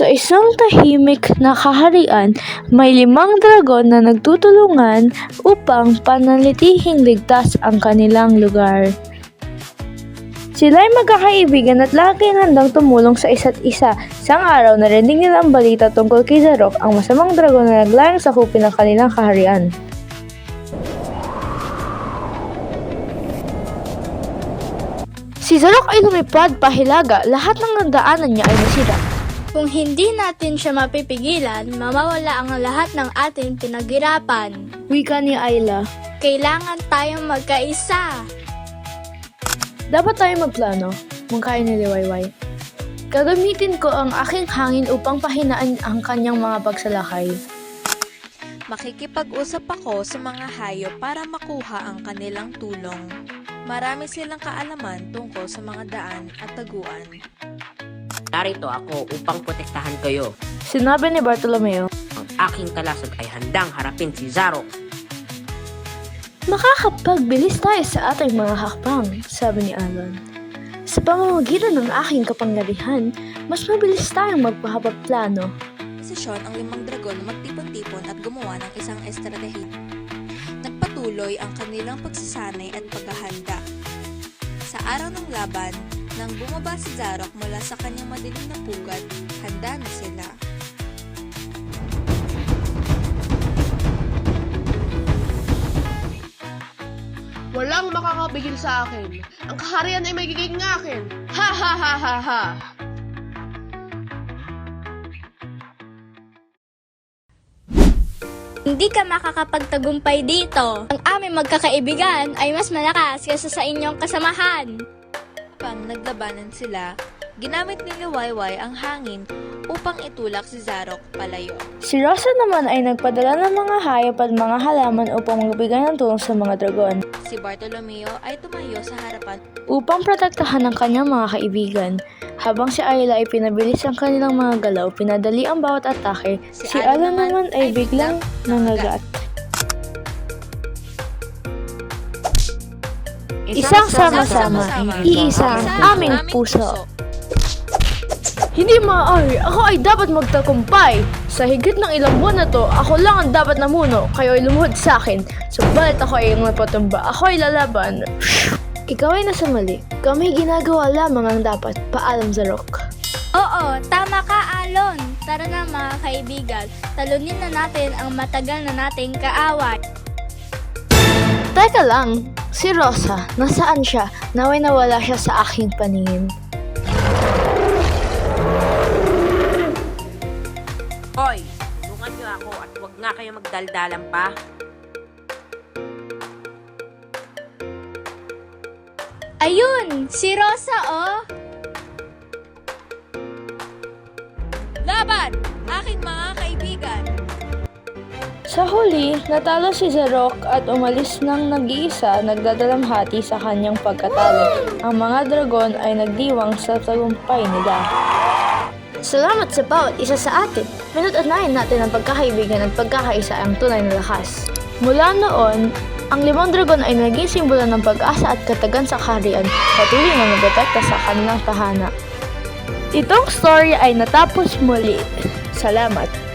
isang tahimik na kaharian, may limang dragon na nagtutulungan upang panalitihing ligtas ang kanilang lugar. Sila'y magkakaibigan at laging handang tumulong sa isa't isa. Isang araw, narinig nila ang balita tungkol kay Zarok, ang masamang dragon na naglayang sakupin ng kanilang kaharian. Si Zarok ay lumipad pahilaga, lahat ng nagdaanan niya ay nasira. Kung hindi natin siya mapipigilan, mamawala ang lahat ng ating pinaghirapan. Wika ni Ayla. Kailangan tayong magkaisa. Dapat tayo magplano, mungkain ni Liwayway. Gagamitin ko ang aking hangin upang pahinaan ang kanyang mga pagsalakay. Makikipag-usap ako sa mga hayop para makuha ang kanilang tulong. Marami silang kaalaman tungkol sa mga daan at taguan. Narito ako upang protektahan kayo. Sinabi ni Bartolomeo, Ang aking kalasag ay handang harapin si Zaro. Makakapagbilis tayo sa ating mga hakbang, sabi ni Alan. Sa pamamagitan ng aking kapangyarihan, mas mabilis tayong magpahabag plano. Desisyon ang limang dragon na magtipon-tipon at gumawa ng isang estratehiya. Nagpatuloy ang kanilang pagsasanay at paghahanda. Sa araw ng laban, nang bumaba si Zarok mula sa kanyang madilim na pugad, handa na sila. Walang makakapigil sa akin. Ang kaharian ay magiging akin. Ha ha ha ha ha. Hindi ka makakapagtagumpay dito. Ang aming magkakaibigan ay mas malakas kaysa sa inyong kasamahan. Pang naglabanan sila, ginamit ni Liwayway ang hangin upang itulak si Zarok palayo. Si Rosa naman ay nagpadala ng mga hayop at mga halaman upang magbigay ng tulong sa mga dragon Si Bartolomeo ay tumayo sa harapan upang protektahan ang kanyang mga kaibigan. Habang si Ayla ay pinabilis ang kanilang mga galaw, pinadali ang bawat atake, si, Si Alan Alan naman ay biglang nangagat. Isang sama-sama, iisa ang aming puso. Hindi maaari, ako ay dapat magtakumpay. Sa higit ng ilang buwan na to, ako lang ang dapat namuno, kayo ay lumuhod sa akin. Subalit ako ay napatumba, ako ay lalaban. Ikaw ay nasa mali. Kami ginagawa lamang ang dapat. Paalam sa rock. Oo, tama ka, Alon. Tara na mga kaibigan, talunin na natin ang matagal na nating kaaway. Teka lang, si Rosa, nasaan siya? Naway nawala siya sa aking paningin. Hoy, tulungan niyo ako at huwag nga kayo magdaldalan pa. Ayun, si Rosa, oh. Laban! Aking mga kaibigan! Sa huli, natalo si Zarok at umalis ng nag-iisa nagdadalamhati sa kanyang pagkatalo. Ang mga dragon ay nagdiwang sa tagumpay nila. Salamat sa bawat isa sa atin. Minutanayan natin ang pagkakaibigan at pagkakaisa ang tunay na lakas. Mula noon, ang limang dragon ay naging simbolo ng pag-asa at katagan sa kaharian, patuloy na nagprotekta sa kanilang tahana. Itong story ay natapos muli. Salamat.